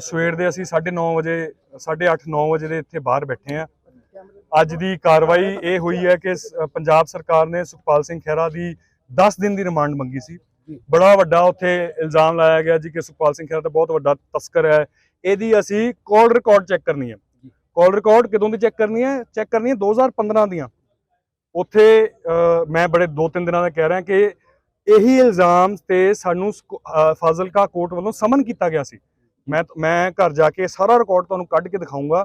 ਸਵੇਰ ਦੇ ਅਸੀਂ 9:30 ਵਜੇ 8:30 9 ਵਜੇ ਦੇ ਇੱਥੇ ਬਾਹਰ ਬੈਠੇ ਆ ਅੱਜ ਦੀ ਕਾਰਵਾਈ ਇਹ ਹੋਈ ਹੈ ਕਿ ਪੰਜਾਬ ਸਰਕਾਰ ਨੇ ਸੁਖਪਾਲ ਸਿੰਘ ਖਹਿਰਾ ਦੀ 10 ਦਿਨ ਦੀ ਰਿਮਾਂਡ ਮੰਗੀ ਸੀ। ਬੜਾ ਵੱਡਾ ਉੱਥੇ ਇਲਜ਼ਾਮ ਲਾਇਆ ਗਿਆ ਜੀ ਕਿ ਸੁਖਪਾਲ ਸਿੰਘ ਖਹਿਰਾ ਤਾਂ ਬਹੁਤ ਵੱਡਾ ਤਸਕਰ ਹੈ। ਇਹਦੀ ਅਸੀਂ ਕਾਲ ਰਿਕਾਰਡ ਚੈੱਕ ਕਰਨੀ ਹੈ। ਕਾਲ ਰਿਕਾਰਡ ਕਿਦੋਂ ਦੀ ਚੈੱਕ ਕਰਨੀ ਹੈ? ਚੈੱਕ ਕਰਨੀ ਹੈ 2015 ਦੀਆਂ। ਉੱਥੇ ਅ, ਮੈਂ ਬੜੇ ਦੋ ਤਿੰਨ ਦਿਨਾਂ ਦਾ ਕਹਿ ਰਿਹਾ ਕਿ ਇਹੀ ਇਲਜ਼ਾਮ ਤੇ ਸਾਨੂੰ ਫਾਜ਼ਿਲਕਾ ਕੋਰਟ ਵੱਲੋਂ ਸਮਨ ਕੀਤਾ ਗਿਆ ਸੀ। ਮੈਂ ਮੈਂ ਘਰ ਜਾ ਕੇ ਸਾਰਾ ਰਿਕਾਰਡ ਤੁਹਾਨੂੰ ਕੱਢ ਕੇ ਦਿਖਾਊਂਗਾ।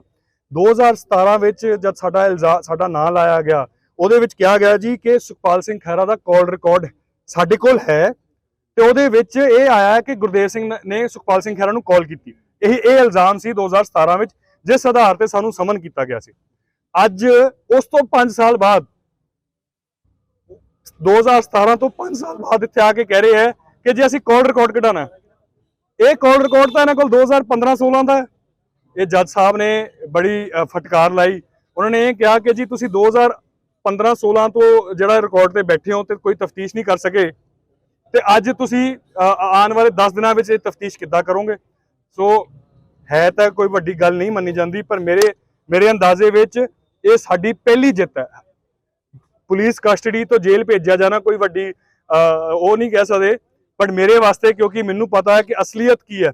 2017 ਵਿੱਚ ਜਦ ਸਾਡਾ ਇਲਜ਼ਾਮ ਸਾਡਾ ਨਾਂ ਲਾਇਆ ਗਿਆ, ਉਹਦੇ ਵਿੱਚ ਕਿਹਾ ਗਿਆ ਜੀ ਕਿ ਸੁਖਪਾਲ ਸਿੰਘ ਖਹਿਰਾ ਦਾ ਕਾਲ ਰਿਕਾਰਡ ਸਾਡੇ ਕੋਲ ਹੈ ਤੇ ਉਹਦੇ ਵਿੱਚ ਇਹ ਆਇਆ ਕਿ ਗੁਰਦੇਵ ਸਿੰਘ ਨੇ ਸੁਖਪਾਲ ਸਿੰਘ ਖਹਿਰਾ ਨੂੰ ਕਾਲ ਕੀਤੀ। ਇਹ ਇਹ ਇਲਜ਼ਾਮ ਸੀ 2017 ਵਿੱਚ, ਜਿਸ ਆਧਾਰ ਤੇ ਸਾਨੂੰ ਸਮਨ ਕੀਤਾ ਗਿਆ ਸੀ। ਅੱਜ ਉਸ ਤੋਂ 5 ਸਾਲ ਬਾਅਦ 2017 ਤੋਂ 5 ਸਾਲ ਬਾਅਦ ਇੱਥੇ ਆ ਕੇ ਕਹਿ ਰਹੇ ਹੈ ਕਿ ਜੇ ਅਸੀਂ ਕਾਲ ਰਿਕਾਰਡ ਕਢਾਣਾ ਇਹ ਕਾਲ ਰਿਕਾਰਡ ਤਾਂ ਇਹਨਾਂ ਕੋਲ 2015-16 ਦਾ ਇਹ ਜੱਜ ਸਾਹਿਬ ਨੇ ਬੜੀ ਫਟਕਾਰ ਲਾਈ। ਉਹਨਾਂ ਨੇ ਇਹ ਕਿਹਾ ਕਿ ਜੀ ਤੁਸੀਂ 2015-16 ਤੋਂ ਜਿਹੜਾ ਰਿਕਾਰਡ ਤੇ ਬੈਠੇ ਹੋ ਤੇ ਕੋਈ ਤਫਤੀਸ਼ ਨਹੀਂ ਕਰ ਸਕੇ। ਤੇ ਅੱਜ ਤੁਸੀਂ ਆਉਣ ਵਾਲੇ 10 ਦਿਨਾਂ ਵਿੱਚ ਇਹ ਤਫਤੀਸ਼ ਕਿੱਦਾਂ ਕਰੋਗੇ? ਸੋ, ਹੈ ਤਾਂ ਕੋਈ ਵੱਡੀ ਗੱਲ ਨਹੀਂ ਮੰਨੀ ਜਾਂਦੀ, ਪਰ ਮੇਰੇ ਮੇਰੇ ਅੰਦਾਜ਼ੇ ਵਿੱਚ ਇਹ ਸਾਡੀ ਪਹਿਲੀ ਜਿੱਤ ਹੈ। ਪੁਲਿਸ ਕਸਟਡੀ ਤੋਂ ਜੇਲ੍ਹ ਭੇਜਿਆ ਜਾਣਾ ਕੋਈ ਵੱਡੀ ਉਹ ਨਹੀਂ ਕਹਿ ਸਕਦੇ। ਬਟ ਮੇਰੇ ਵਾਸਤੇ ਕਿਉਂਕਿ ਮੈਨੂੰ ਪਤਾ ਹੈ ਕਿ ਅਸਲੀਅਤ ਕੀ ਹੈ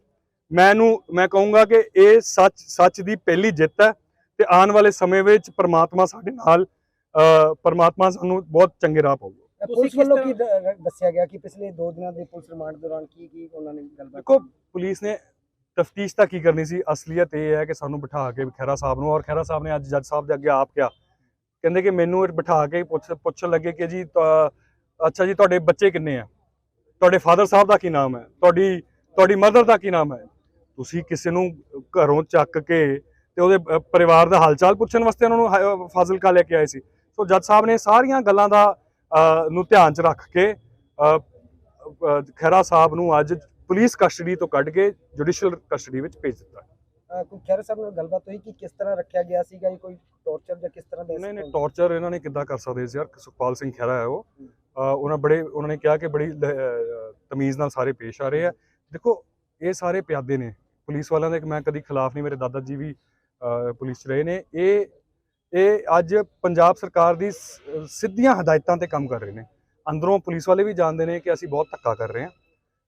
ਮੈਨੂੰ ਮੈਂ ਕਹੂੰਗਾ ਕਿ ਇਹ ਸੱਚ ਸੱਚ ਦੀ ਪਹਿਲੀ ਜਿੱਤ ਹੈ ਤੇ ਆਉਣ ਵਾਲੇ ਸਮੇਂ ਵਿੱਚ ਪ੍ਰਮਾਤਮਾ ਸਾਡੇ ਨਾਲ ਅ, ਪ੍ਰਮਾਤਮਾ ਸਾਨੂੰ ਬਹੁਤ ਚੰਗੇ ਰਾਹ ਪਾਊਗਾ। ਪੁਲਿਸ ਵੱਲੋਂ ਕੀ ਦੱਸਿਆ ਗਿਆ ਕਿ ਪਿਛਲੇ 2 ਦਿਨਾਂ ਦੇ ਪੁਲਿਸ ਰਿਮਾਂਡ ਦੌਰਾਨ ਕੀ ਕੀ ਉਹਨਾਂ ਨੇ ਗੱਲਬਾਤ ਦੇਖੋ ਪੁਲਿਸ ਨੇ ਤਫਤੀਸ਼ ਤਾਂ ਕੀ ਕਰਨੀ ਸੀ? ਅਸਲੀਅਤ ਇਹ ਹੈ ਕਿ ਸਾਨੂੰ ਬਿਠਾ ਕੇ ਖੈਰਾ ਸਾਹਿਬ ਨੂੰ ਔਰ ਖੈਰਾ ਸਾਹਿਬ ਨੇ ਅੱਜ ਜੱਜ ਸਾਹਿਬ ਦੇ ਅੱਗੇ ਆਪ ਕਿਹਾ। ਕਹਿੰਦੇ ਕਿ ਮੈਨੂੰ ਇਹ ਬਿਠਾ ਕੇ ਪੁੱਛ ਪੁੱਛਣ ਲੱਗੇ ਕਿ ਜੀ ਅੱਛਾ ਜੀ ਤੁਹਾਡੇ ਬੱਚੇ ਕਿੰਨੇ ਆ? ਤੁਹਾਡੇ ਫਾਦਰ ਸਾਹਿਬ ਦਾ ਕੀ ਨਾਮ ਹੈ? ਤੁਹਾਡੀ ਤੁਹਾਡੀ ਮਦਰ ਦਾ ਕੀ ਨਾਮ ਹੈ? ਤੁਸੀਂ ਕਿਸੇ ਨੂੰ ਘਰੋਂ ਚੱਕ ਕੇ ਤੇ ਉਹਦੇ ਪਰਿਵਾਰ ਦਾ ਹਾਲਚਾਲ ਪੁੱਛਣ ਵਾਸਤੇ ਉਹਨਾਂ ਨੂੰ ਫਾਜ਼ਿਲਕਾ ਲੈ ਕੇ ਆਏ ਸੀ। ਸੋ ਜੱਜ ਸਾਹਿਬ ਨੇ ਸਾਰੀਆਂ ਗੱਲਾਂ ਦਾ ਨੂੰ ਧਿਆਨ 'ਚ ਰੱਖ ਕੇ ਅ, ਖਹਿਰਾ ਸਾਹਿਬ ਨੂੰ ਅੱਜ ਪੁਲਿਸ ਕਸਟਡੀ ਤੋਂ ਕੱਢ ਕੇ ਜੁਡੀਸ਼ੀਅਲ ਕਸਟਡੀ ਵਿੱਚ ਭੇਜ ਦਿੱਤਾ। ਕੋਈ ਖੈਰ ਸਾਹਿਬ ਨਾਲ ਗੱਲਬਾਤ ਹੋਈ ਕਿ ਕਿਸ ਤਰ੍ਹਾਂ ਰੱਖਿਆ ਗਿਆ ਸੀਗਾ ਇਹ ਕੋਈ ਟੌਰਚਰ ਜਾਂ ਕਿਸ ਤਰ੍ਹਾਂ ਦਾ ਨਹੀਂ ਨਹੀਂ ਟੌਰਚਰ ਇਹਨਾਂ ਨੇ ਕਿੱਦਾਂ ਕਰ ਸਕਦੇ ਸੀ ਯਾਰ? ਸੁਖਪਾਲ ਸਿੰਘ ਖਹਿਰਾ ਹੈ ਉਹ। ਉਹਨਾਂ ਬੜੇ ਉਹਨਾਂ ਨੇ ਕਿਹਾ ਕਿ ਬੜੀ ਤਮੀਜ਼ ਨਾਲ ਸਾਰੇ ਪੇਸ਼ ਆ ਰਹੇ ਆ। ਦੇਖੋ ਇਹ ਸਾਰੇ ਪਿਆਦੇ ਨੇ। ਪੁਲਿਸ ਵਾਲਿਆਂ ਦੇ ਮੈਂ ਕਦੀ ਖਿਲਾਫ ਨਹੀਂ ਮੇਰੇ ਦਾਦਾ ਜੀ ਵੀ ਪੁਲਿਸ 'ਚ ਰਹੇ ਨੇ। ਇਹ ਇਹ ਅੱਜ ਪੰਜਾਬ ਸਰਕਾਰ ਦੀ ਸਿੱਧੀਆਂ ਹਦਾਇਤਾਂ ਤੇ ਕੰਮ ਕਰ ਰਹੇ ਨੇ। ਅੰਦਰੋਂ ਪੁਲਿਸ ਵਾਲੇ ਵੀ ਜਾਣਦੇ ਨੇ ਕਿ ਅਸੀਂ ਬਹੁਤ ਧੱਕਾ ਕਰ ਰਹੇ ਹਾਂ।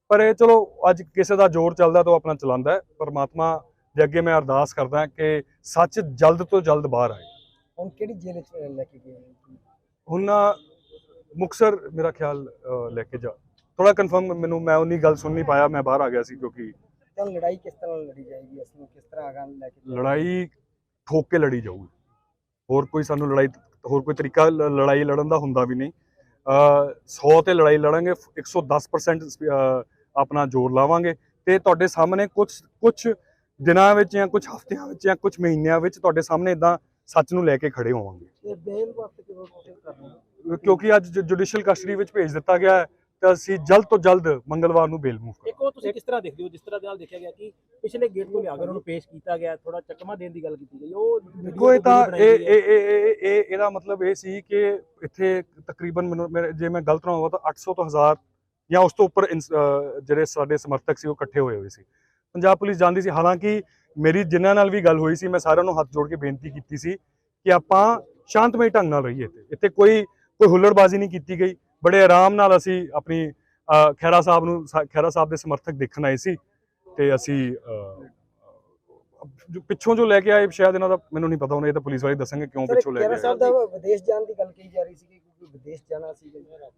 ਪਰ ਇਹ ਚਲੋ ਅੱਜ ਕਿਸੇ ਦਾ ਜ਼ੋਰ ਚੱਲਦਾ ਤਾਂ ਉਹ ਆਪਣਾ ਚਲਾਉਂਦਾ ਹੈ। ਪਰਮਾਤਮਾ ਦੇ ਅੱਗੇ ਮੈਂ ਅਰਦਾਸ ਕਰਦਾ ਕਿ ਸੱਚ ਜਲਦ ਤੋਂ ਜਲਦ ਬਾਹਰ ਆਏ। ਹੁਣ ਕਿਹੜੀ ਜੇਲ੍ਹ ਅਹ, ਲੈ ਕੇ ਗਏ? ਹੁਣ ਮੁਕਸਰ ਮੇਰਾ ਖਿਆਲ ਲੈ ਕੇ ਜਾ। ਥੋੜਾ ਕਨਫਰਮ ਮੈਨੂੰ ਮੈਂ ਉਨੀ ਗੱਲ ਸੁਣ ਨਹੀਂ ਪਾਇਆ ਮੈਂ ਬਾਹਰ ਆ ਗਿਆ ਸੀ ਕਿਉਂਕਿ ਤਾਂ ਲੜਾਈ ਕਿਸ ਤਰ੍ਹਾਂ ਲੜੀ ਜਾਏਗੀ? ਇਸ ਨੂੰ ਕਿਸ ਤਰ੍ਹਾਂ ਆਗਾਂ ਲੈ ਕੇ? ਲੜਾਈ ਠੋਕ ਕੇ ਲੜੀ ਜਾਊਗੀ। ਹੋਰ ਕੋਈ ਸਾਨੂੰ ਲੜਾਈ ਹੋਰ ਕੋਈ ਤਰੀਕਾ ਲੜਾਈ ਲੜਨ ਦਾ ਹੁੰਦਾ ਵੀ ਨਹੀਂ। ਅ 100 ਤੇ ਲੜਾਈ ਲੜਾਂਗੇ 110% ਅ, ਆਪਣਾ ਜ਼ੋਰ ਲਾਵਾਂਗੇ ਤੇ ਤੁਹਾਡੇ ਸਾਹਮਣੇ ਕੁਝ ਕੁਝ ਦਿਨਾਂ ਵਿੱਚ ਜਾਂ ਕੁਝ ਹਫ਼ਤਿਆਂ ਵਿੱਚ ਜਾਂ ਕੁਝ ਮਹੀਨਿਆਂ ਵਿੱਚ ਤੁਹਾਡੇ ਸਾਹਮਣੇ ਇਦਾਂ ਸੱਚ ਨੂੰ ਲੈ ਕੇ ਖੜੇ ਹੋਵਾਂਗੇ। ਇਹ ਬੇਲ ਵਾਸਤੇ ਕਿਉਂ ਕਰਨਾ? ਕਿਉਂਕਿ ਅੱਜ ਜੁਡੀਸ਼ੀਅਲ ਕਸਟਡੀ ਵਿੱਚ ਭੇਜ ਦਿੱਤਾ ਗਿਆ ਹੈ ਤਾਂ ਅਸੀਂ ਜਲਦ ਤੋਂ ਜਲਦ ਮੰਗਲਵਾਰ ਨੂੰ ਬੇਲ ਮੂਵ ਇੱਕ ਉਹ ਤੁਸੀਂ ਕਿਸ ਤਰ੍ਹਾਂ ਦੇਖਦੇ ਹੋ? ਜਿਸ ਤਰ੍ਹਾਂ ਦੇ ਨਾਲ ਦੇਖਿਆ ਗਿਆ ਕਿ ਪਿਛਲੇ ਗੇਟ ਤੋਂ ਲਿਆ ਕੇ ਉਹਨਾਂ ਪੇਸ਼ ਕੀਤਾ ਗਿਆ ਥੋੜਾ ਚੱਕਮਾ ਦੇਣ ਦੀ ਗੱਲ ਕੀਤੀ ਗਈ। ਉਹ ਦੇਖੋ ਇਹ ਤਾਂ ਇਹ ਇਹ ਇਹ ਇਹ- ਇਹ ਇਹਦਾ ਮਤਲਬ ਇਹ ਸੀ ਕਿ ਇੱਥੇ ਤਕਰੀਬਨ ਮੈਨੂੰ ਜੇ ਮੈਂ ਗਲਤ ਨਾ ਹੋਵਾਂ ਤਾਂ 800 ਤੋਂ 1000 ਜਾਂ ਉਸ ਤੋਂ ਉੱਪਰ ਜਿਹੜੇ ਸਾਡੇ ਸਮਰਥਕ ਸੀ ਉਹ ਇਕੱਠੇ ਹੋਏ ਹੋਏ ਸੀ। ਪੰਜਾਬ ਪੁਲਿਸ ਜਾਣਦੀ ਸੀ। ਹਾਲਾਂਕਿ ਮੇਰੀ ਜਿਨ੍ਹਾਂ ਨਾਲ ਵੀ ਗੱਲ ਹੋਈ ਸੀ ਮੈਂ ਸਾਰਿਆਂ ਨੂੰ ਹੱਥ ਜੋੜ ਕੇ ਬੇਨਤੀ ਕੀਤੀ ਸੀ ਕਿ ਆਪਾਂ ਸ਼ਾਂਤਮਈ ਢੰਗ ਨਾਲ ਰਹੀਏ ਇੱਥੇ। ਇੱਥੇ ਕੋਈ ਕੋਈ ਹੁੱਲੜਬਾਜ਼ੀ ਨਹੀਂ ਕੀਤੀ ਗਈ। ਬੜੇ ਆਰਾਮ ਨਾਲ ਅਸੀਂ ਆਪਣੀ ਖਹਿਰਾ ਸਾਹਿਬ ਨੂੰ ਖਹਿਰਾ ਸਾਹਿਬ ਦੇ ਸਮਰਥਕ ਦੇਖਣ ਆਏ ਸੀ ਤੇ ਅਸੀਂ ਪਿੱਛੋਂ ਜੋ ਲੈ ਕੇ ਆਏ ਸ਼ਾਇਦ ਇਹਨਾਂ ਦਾ ਮੈਨੂੰ ਨਹੀਂ ਪਤਾ ਹੁਣ ਇਹ ਤਾਂ ਪੁਲਿਸ ਵਾਲੇ ਦੱਸਣਗੇ ਕਿਉਂ ਪਿੱਛੋਂ ਲੈ ਕੇ ਆਏ। ਸਾਹਿਬ ਦਾ ਵਿਦੇਸ਼ ਜਾਣ ਦੀ ਗੱਲ ਕਹੀ ਜਾ ਰਹੀ ਸੀ ਵਿਦੇਸ਼ ਜਾਣਾ ਸੀ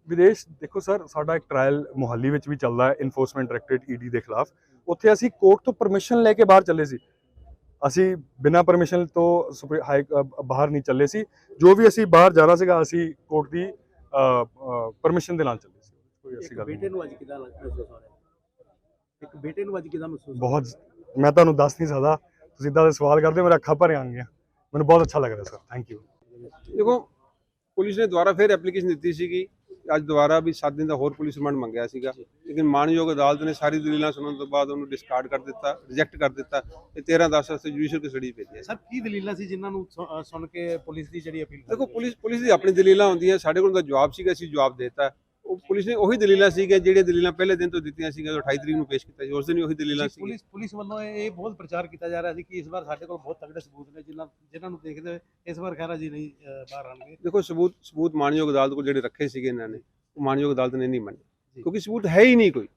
ਵਿਦੇਸ਼ ਦੇਖੋ ਸਰ ਸਾਡਾ ਇੱਕ ਟ੍ਰਾਇਲ ਮੁਹੱਲੀ ਵਿੱਚ ਵੀ ਚੱਲਦਾ ਹੈ ਇਨਫੋਰਸਮੈਂਟ ਡਾਇਰੈਕਟੋਰੇਟ ਈਡੀ ਦੇ ਖਿਲਾਫ। ਉੱਥੇ ਅਸੀਂ ਕੋਰਟ ਤੋਂ ਪਰਮਿਸ਼ਨ ਲੈ ਕੇ ਬਾਹਰ ਚੱਲੇ ਸੀ। ਅਸੀਂ ਬਿਨਾਂ ਪਰਮਿਸ਼ਨ ਤੋਂ ਹਾਈ ਬਾਹਰ ਨਹੀਂ ਚੱਲੇ ਸੀ। ਜੋ ਵੀ ਅਸੀਂ ਬਾਹਰ ਜਾਣਾ ਸੀਗਾ ਅਸੀਂ ਕੋਰਟ ਦੀ ਪਰਮਿਸ਼ਨ ਦੇ ਨਾਲ ਚੱਲੇ ਸੀ। ਕੋਈ ਇੱਕ ਗੱਲ ਬੇਟੇ ਨੂੰ ਅੱਜ ਕਿਦਾਂ ਰਿਹਾ? ਇੱਕ ਬੇਟੇ ਨੂੰ ਅੱਜ ਕਿਦਾਂ ਮਹਿਸੂਸ? ਬਹੁਤ ਮੈਂ ਤੁਹਾਨੂੰ ਦੱਸ ਨਹੀਂ ਸਕਦਾ। ਤੁਸੀਂ ਇਦਾਂ ਦੇ ਸਵਾਲ ਕਰਦੇ ਹੋ, ਮੇਰੇ ਅੱਖਾਂ ਭਰ ਆਉਣਗੀਆਂ ਮੈਨੂੰ ਬਹੁਤ ਅੱਛਾ ਲੱਗ ਰਿਹਾ ਸਰ ਥੈਂਕ ਯੂ ਦੇਖੋ ਪੁਲਿਸ ਨੇ ਦੁਬਾਰਾ ਫਿਰ ਐਪਲੀਕੇਸ਼ਨ ਦਿੱਤੀ ਸੀਗੀ। ਅੱਜ ਦੁਬਾਰਾ ਵੀ 7 ਦਿਨ ਦਾ ਹੋਰ ਪੁਲਿਸ ਰਿਮਾਂਡ ਮੰਗਿਆ ਸੀਗਾ। ਲੇਕਿਨ ਮਾਨਯੋਗ ਅਦਾਲਤ ਨੇ ਸਾਰੀ ਦਲੀਲਾਂ ਸੁਣਨ ਤੋਂ ਬਾਅਦ ਉਹਨੂੰ ਡਿਸਕਾਰਡ ਕਰ ਦਿੱਤਾ ਰਿਜੈਕਟ ਕਰ ਦਿੱਤਾ ਤੇ 13 10 ਵਾਸਤੇ ਜੁਡੀਸ਼ੀਅਲ ਕਸਟਡੀ ਭੇਜਿਆ ਸਰ ਕੀ ਦਲੀਲਾਂ ਸੀ ਜਿਨ੍ਹਾਂ ਨੂੰ ਸੁਣ ਕੇ ਪੁਲਿਸ ਦੀ ਜਿਹੜੀ ਅਪੀਲ ਦੇਖੋ ਪੁਲਿਸ ਪੁਲਿਸ ਦੀ ਆਪਣੀ ਦਲੀਲਾਂ ਹੁੰਦੀਆਂ ਸਾਡੇ ਕੋਲ ਤਾਂ ਜਵਾਬ ਸੀਗਾ ਅਸੀਂ ਜਵਾਬ ਦੇਤਾ। ਉਹ ਪੁਲਿਸ ਨੇ ਉਹੀ ਦਲੀਲਾਂ ਸੀਗੀਆਂ ਜਿਹੜੀਆਂ ਦਲੀਲਾਂ ਪਹਿਲੇ ਦਿਨ ਤੋਂ ਦਿੱਤੀਆਂ ਸੀਗੀਆਂ 28 ਤਰੀਕ ਨੂੰ ਪੇਸ਼ ਕੀਤਾ ਸੀ ਉਸ ਦਿਨ ਵੀ ਉਹੀ ਦਲੀਲਾਂ ਸੀ ਪੁਲਿਸ ਪੁਲਿਸ ਵੱਲੋਂ ਇਹ ਬਹੁਤ ਪ੍ਰਚਾਰ ਕੀਤਾ ਜਾ ਰਿਹਾ ਸੀ ਕਿ ਇਸ ਵਾਰ ਸਾਡੇ ਕੋਲ ਬਹੁਤ ਤਗੜੇ ਸਬੂਤ ਨੇ ਜਿਨ੍ਹਾਂ ਜਿਨ੍ਹਾਂ ਨੂੰ ਦੇਖਦੇ ਹੋਏ ਇਸ ਵਾਰ ਖੈਰਾ ਜੀ ਨਹੀਂ ਬਾਹਰ ਆਣਗੇ ਦੇਖੋ ਸਬੂਤ ਸਬੂਤ ਮਾਨਯੋਗ ਅਦਾਲਤ ਕੋਲ ਜਿਹੜੇ ਰੱਖੇ ਸੀਗੇ ਇਹਨਾਂ ਨੇ ਉਹ ਮਾਨਯੋਗ ਅਦਾਲਤ ਨੇ ਨਹੀਂ ਮੰਨੇ। ਕਿਉਂਕਿ ਸਬੂਤ ਹੈ ਹੀ ਨਹੀਂ ਕੋਈ।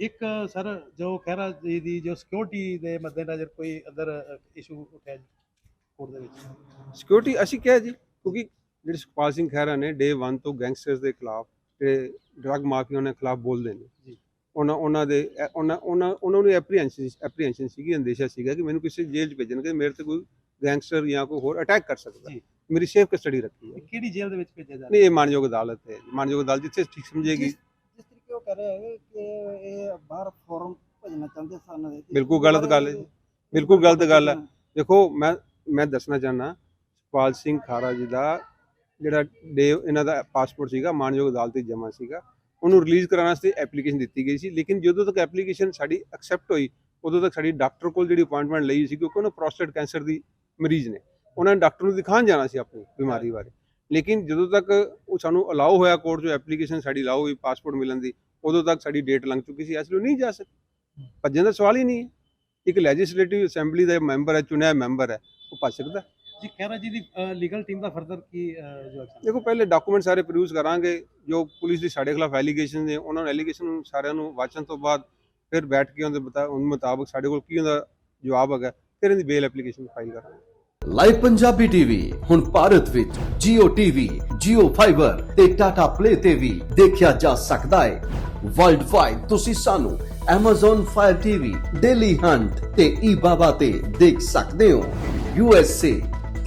ਇੱਕ ਸਰ ਜੋ ਖੈਰਾ ਜੀ ਦੀ ਜੋ ਸਿਕਿਉਰਿਟੀ ਦੇ ਮੱਦੇਨਜ਼ਰ ਕੋਈ ਅੰਦਰ ਇਸ਼ੂ ਉੱਠਿਆ ਕੋਰਟ ਦੇ ਵਿੱਚ। ਸਿਕਿਉਰਿਟੀ ਅਸੀਂ ਕਿਹਾ ਜੀ ਕਿਉਂਕਿ ਜਿਹੜੇ ਸੁਖਪਾਲ ਸਿੰਘ ਖਹਿਰਾ ਨੇ ਡੇ 1 ਤੋਂ ਗੈਂਗਸਟਰਸ ਦੇ ਖਿਲਾਫ ਜਿਹੜੇ ਡਰੱਗ ਮਾਫੀਆ ਦੇ ਖਿਲਾਫ ਬੋਲਦੇ ਨੇ ਜੀ। ਉਹਨਾਂ ਉਹਨਾਂ ਦੇ ਉਹਨਾਂ ਉਹਨਾਂ ਉਹਨਾਂ ਨੂੰ ਐਪਰੀਹੈਂਸ਼ਨ ਐਪਰੀਹੈਂਸ਼ਨ ਸੀਗੀ ਅੰਦੇਸ਼ਾ ਸੀਗਾ ਕਿ ਮੈਨੂੰ ਕਿਸੇ ਜੇਲ੍ਹ 'ਚ ਭੇਜਣਗੇ ਮੇਰੇ ਤੇ ਕੋਈ ਗੈਂਗਸਟਰ ਜਾਂ ਕੋਈ ਹੋਰ ਅਟੈਕ ਕਰ ਸਕਦਾ। ਮੇਰੀ ਸੇਫ ਕਸਟਡੀ ਰੱਖੀ ਹੈ ਕਿਹੜੀ ਜੇਲ੍ਹ ਦੇ ਵਿੱਚ ਭੇਜਿਆ ਜਾ ਨਹੀਂ ਇਹ ਮਾਨਯੋਗ ਅਦਾਲਤ ਹੈ ਮਾਨਯੋਗ ਅਦਾਲਤ ਜਿੱਥੇ ਠੀਕ ਸਮਝੇਗੀ ਜਿਸ ਤਰੀਕੇ ਉਹ ਕਹਿ ਰਹੇ ਕਿ ਇਹ ਬਾਹਰ ਫੋਰਮ ਭੇਜਣਾ ਚਾਹੁੰਦੇ ਸਨ ਬਿਲਕੁਲ ਗਲਤ ਗੱਲ ਹੈ। ਬਿਲਕੁਲ ਗਲਤ ਗੱਲ ਹੈ। ਦੇਖੋ ਮੈਂ ਮੈਂ ਦੱਸਣਾ ਚਾਹਨਾ ਸੁਖਪਾਲ ਸਿੰਘ ਖਾਰਾ ਜੀ ਦਾ ਜਿਹੜਾ ਡੇ ਇਹਨਾਂ ਦਾ ਪਾਸਪੋਰਟ ਸੀਗਾ, ਮਾਨਯੋਗ ਅਦਾਲਤ ਵਿੱਚ ਜਮ੍ਹਾਂ ਸੀਗਾ, ਉਹਨੂੰ ਰਿਲੀਜ਼ ਕਰਾਉਣ ਵਾਸਤੇ ਐਪਲੀਕੇਸ਼ਨ ਦਿੱਤੀ ਗਈ ਸੀ। ਲੇਕਿਨ ਜਦੋਂ ਤੱਕ ਐਪਲੀਕੇਸ਼ਨ ਸਾਡੀ ਐਕਸੈਪਟ ਹੋਈ, ਉਦੋਂ ਤੱਕ ਸਾਡੀ ਡਾਕਟਰ ਕੋਲ ਜਿਹੜੀ ਅਪਾਇੰਟਮੈਂਟ ਲਈ ਸੀ, ਕਿਉਂਕਿ ਉਹਨਾਂ ਪ੍ਰੋਸਟੇਟ ਕੈਂਸਰ ਦੀ ਮਰੀਜ਼ ਨੇ। ਉਹਨਾਂ ਨੇ ਡਾਕਟਰ ਨੂੰ ਦਿਖਾਉਣ ਜਾਣਾ ਸੀ ਆਪਣੀ ਬਿਮਾਰੀ ਬਾਰੇ। ਲੇਕਿਨ ਜਦੋਂ ਤੱਕ ਉਹ ਸਾਨੂੰ ਅਲਾਉ ਹੋਇਆ ਕੋਰਟ 'ਚੋਂ ਐਪਲੀਕੇਸ਼ਨ ਸਾਡੀ ਅਲਾਉ ਹੋਈ ਪਾਸਪੋਰਟ ਮਿਲਣ ਦੀ, ਉਦੋਂ ਤੱਕ ਸਾਡੀ ਡੇਟ ਲੰਘ ਚੁੱਕੀ ਸੀ। ਇਸ ਲਈ ਉਹ ਨਹੀਂ ਜਾ ਸਕਦੇ ਭੱਜਣ ਦਾ ਸਵਾਲ ਹੀ ਨਹੀਂ ਹੈ। ਇੱਕ ਲੈਜਿਸਲੇਟਿਵ ਅਸੈਂਬਲੀ ਦਾ ਮੈਂਬਰ ਹੈ, ਚੁਣਿਆ ਮੈਂਬਰ ਹੈ, ਉਹ ਭੱਜ ਸਕਦਾ ਜੀ ਖੈਰਾ ਜੀ ਦੀ ਲੀਗਲ ਟੀਮ ਦਾ ਫਰਦਰ ਕੀ ਜੋ ਦੇਖੋ ਪਹਿਲੇ ਡਾਕੂਮੈਂਟ ਸਾਰੇ ਪ੍ਰੋਡਿਊਸ ਕਰਾਂਗੇ ਜੋ ਪੁਲਿਸ ਦੀ ਸਾਡੇ ਖਿਲਾਫ ਐਲੀਗੇਸ਼ਨ ਨੇ ਉਹਨਾਂ ਨੂੰ ਐਲੀਗੇਸ਼ਨ ਨੂੰ ਸਾਰਿਆਂ ਨੂੰ ਵਾਚਣ ਤੋਂ ਬਾਅਦ ਫਿਰ ਬੈਠ ਕੇ ਉਹਦੇ ਬਤਾ ਉਹਨਾਂ ਮੁਤਾਬਕ ਸਾਡੇ ਕੋਲ ਕੀ ਉਹਦਾ ਜਵਾਬ ਹੈਗਾ ਫਿਰ ਇਹਦੀ ਬੇਲ ਐਪਲੀਕੇਸ਼ਨ ਫਾਈਲ ਕਰਾਂਗੇ। ਲਾਈਵ ਪੰਜਾਬੀ ਟੀਵੀ ਹੁਣ ਭਾਰਤ ਵਿੱਚ Jio TV, Jio Fiber ਤੇ Tata Play ਤੇ ਵੀ ਦੇਖਿਆ ਜਾ ਸਕਦਾ ਹੈ। ਵਰਲਡ ਵਾਈਡ ਤੁਸੀਂ ਸਾਨੂੰ Amazon Fire TV, Daily Hunt ਤੇ eBaba ਤੇ ਦੇਖ ਸਕਦੇ ਹੋ। USA,